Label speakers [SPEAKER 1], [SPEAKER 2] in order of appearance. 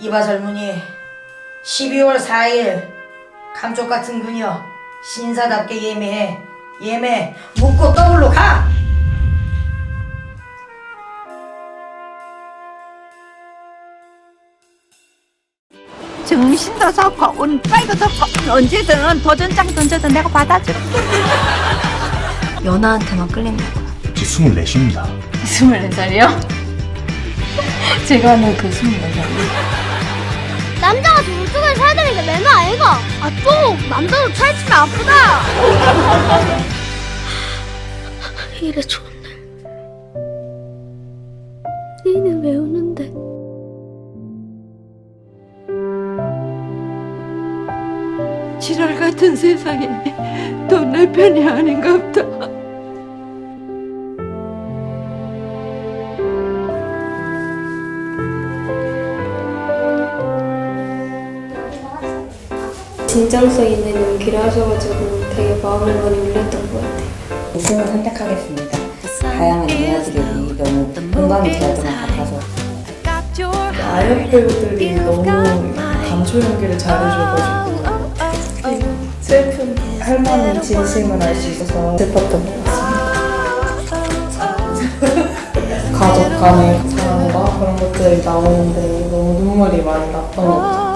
[SPEAKER 1] 이봐 젊은이 12월 4일 감쪽 같은 그녀 신사답게 예매해 예매 묻고 더블로 가
[SPEAKER 2] 정신도 좋고 운빨도 좋고 언제든 도전장 던져도 내가 받아줄게
[SPEAKER 3] 연하한테만 끌린다고.
[SPEAKER 4] 제 24입니다.
[SPEAKER 3] 24살이요? 제가 아는 그 24살.
[SPEAKER 5] 남자가 저쪽에 살야 되는 게 매너 아이가? 아 또 남자도 차이치면 아프다. 이래 좋은 날. 니는 왜 우는데?
[SPEAKER 2] 지랄 같은 세상에 또내 편이 아닌가 보다
[SPEAKER 6] 진정성 있는 연기를 하셔가지고 되게 마음이 많이 울렸던 것 같아요.
[SPEAKER 7] 우승을 선택하겠습니다. 다양한 이야기들이 너무 공감이 되었던 것 같아서
[SPEAKER 8] 아역 배우들이 너무 감초 연기를 잘해줘가지고 슬픈 할머니 진심을 알 수 있어서 슬펐던 것 같습니다. 가족 간의 사랑과 그런 것들이 나오는데 너무 눈물이 많이 났던 것 같아요.